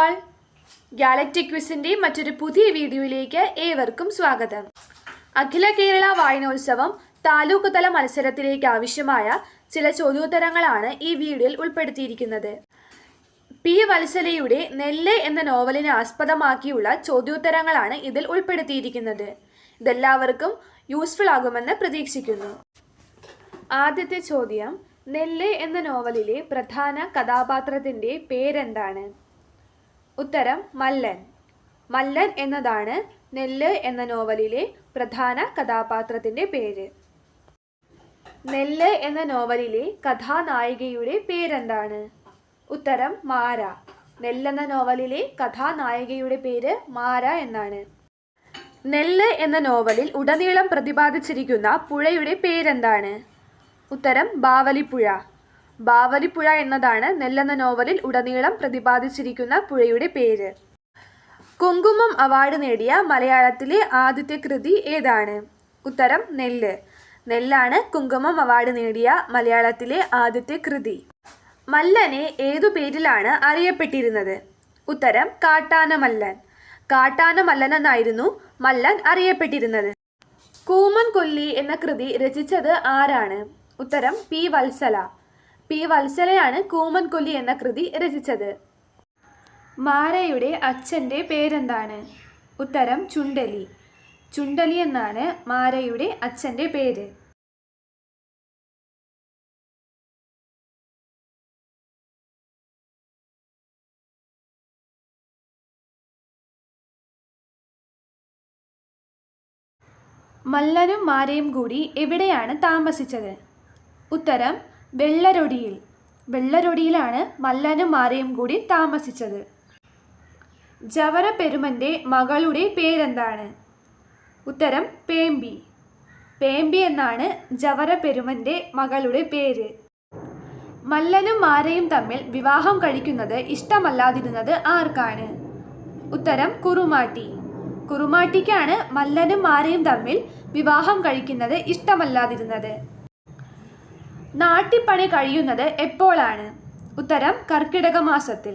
ആൾ galactic ക്വിസിന്റെ മറ്റൊരു പുതിയ വീഡിയോയിലേക്ക് ഏവർക്കും സ്വാഗതം. അഖില കേരള വായനോത്സവം താലൂക്ക് തല മത്സരത്തിലേക്ക് ആവശ്യമായ ചില ചോദ്യോത്തരങ്ങളാണ് ഈ വീഡിയോയിൽ ഉൾപ്പെടുത്തിയിരിക്കുന്നത്. പി വത്സലയുടെ നെല്ല് എന്ന നോവലിനെ ആസ്പദമാക്കിയുള്ള ചോദ്യോത്തരങ്ങളാണ് ഇതിൽ ഉൾപ്പെടുത്തിയിരിക്കുന്നത്. ഇതെല്ലാവർക്കും യൂസ്ഫുൾ ആകുമെന്ന് പ്രതീക്ഷിക്കുന്നു. ആദ്യത്തെ ചോദ്യം നെല്ല് എന്ന നോവലിലെ പ്രധാന കഥാപാത്രത്തിന്റെ പേരെന്താണ്? ഉത്തരം മല്ലൻ. മല്ലൻ എന്നതാണ് നെല്ല് എന്ന നോവലിലെ പ്രധാന കഥാപാത്രത്തിന്റെ പേര്. നെല്ല് എന്ന നോവലിലെ കഥാനായികയുടെ പേരെന്താണ്? ഉത്തരം മാര. നെല്ലെന്ന നോവലിലെ കഥാനായികയുടെ പേര് മാര എന്നാണ്. നെല്ല് എന്ന നോവലിൽ ഉടനീളം പ്രതിപാദിച്ചിരിക്കുന്ന പുഴയുടെ പേരെന്താണ്? ഉത്തരം ബാവലിപ്പുഴ. ബാവലിപ്പുഴ എന്നതാണ് നെല്ലെന്ന നോവലിൽ ഉടനീളം പ്രതിപാദിച്ചിരിക്കുന്ന പുഴയുടെ പേര്. കുങ്കുമം അവാർഡ് നേടിയ മലയാളത്തിലെ ആദ്യത്തെ കൃതി ഏതാണ്? ഉത്തരം നെല്ല്. നെല്ലാണ് കുങ്കുമം അവാർഡ് നേടിയ മലയാളത്തിലെ ആദ്യത്തെ കൃതി. മല്ലനെ ഏതു പേരിലാണ് അറിയപ്പെട്ടിരുന്നത്? ഉത്തരം കാട്ടാന മല്ലൻ കാട്ടാന മല്ലൻ എന്നായിരുന്നു മല്ലൻ അറിയപ്പെട്ടിരുന്നത്. കൂമൻ കൊല്ലി എന്ന കൃതി രചിച്ചത് ആരാണ്? ഉത്തരം പി വത്സല. പി വത്സലയാണ് കൂമൻ കൊല്ലി എന്ന കൃതി രചിച്ചത്. മാരയുടെ അച്ഛന്റെ പേരെന്താണ്? ഉത്തരം ചുണ്ടലി. ചുണ്ടലി എന്നാണ് മാരയുടെ അച്ഛന്റെ പേര്. മല്ലനും മാരയും കൂടി എവിടെയാണ് താമസിച്ചത്? ഉത്തരം വെള്ളരൊടിയിൽ. വെള്ളരൊടിയിലാണ് മല്ലനും മാരയും കൂടി താമസിച്ചത്. ജവര പെരുമന്റെ മകളുടെ പേരെന്താണ്? ഉത്തരം പേമ്പി. പേമ്പി എന്നാണ് ജവര പെരുമന്റെ മകളുടെ പേര്. മല്ലനും മാരയും തമ്മിൽ വിവാഹം കഴിക്കുന്നത് ഇഷ്ടമല്ലാതിരുന്നത് ആർക്കാണ്? ഉത്തരം കുറുമാട്ടി. കുറുമാട്ടിക്കാണ് മല്ലനും മാരയും തമ്മിൽ വിവാഹം കഴിക്കുന്നത് ഇഷ്ടമല്ലാതിരുന്നത്. നാട്ടിപ്പണി കഴിയുന്നത് എപ്പോഴാണ്? ഉത്തരം കർക്കിടക മാസത്തിൽ.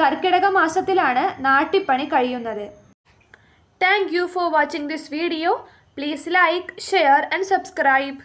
കർക്കിടക മാസത്തിലാണ് നാട്ടിപ്പണി കഴിയുന്നത്. Thank you for watching this video please like share and subscribe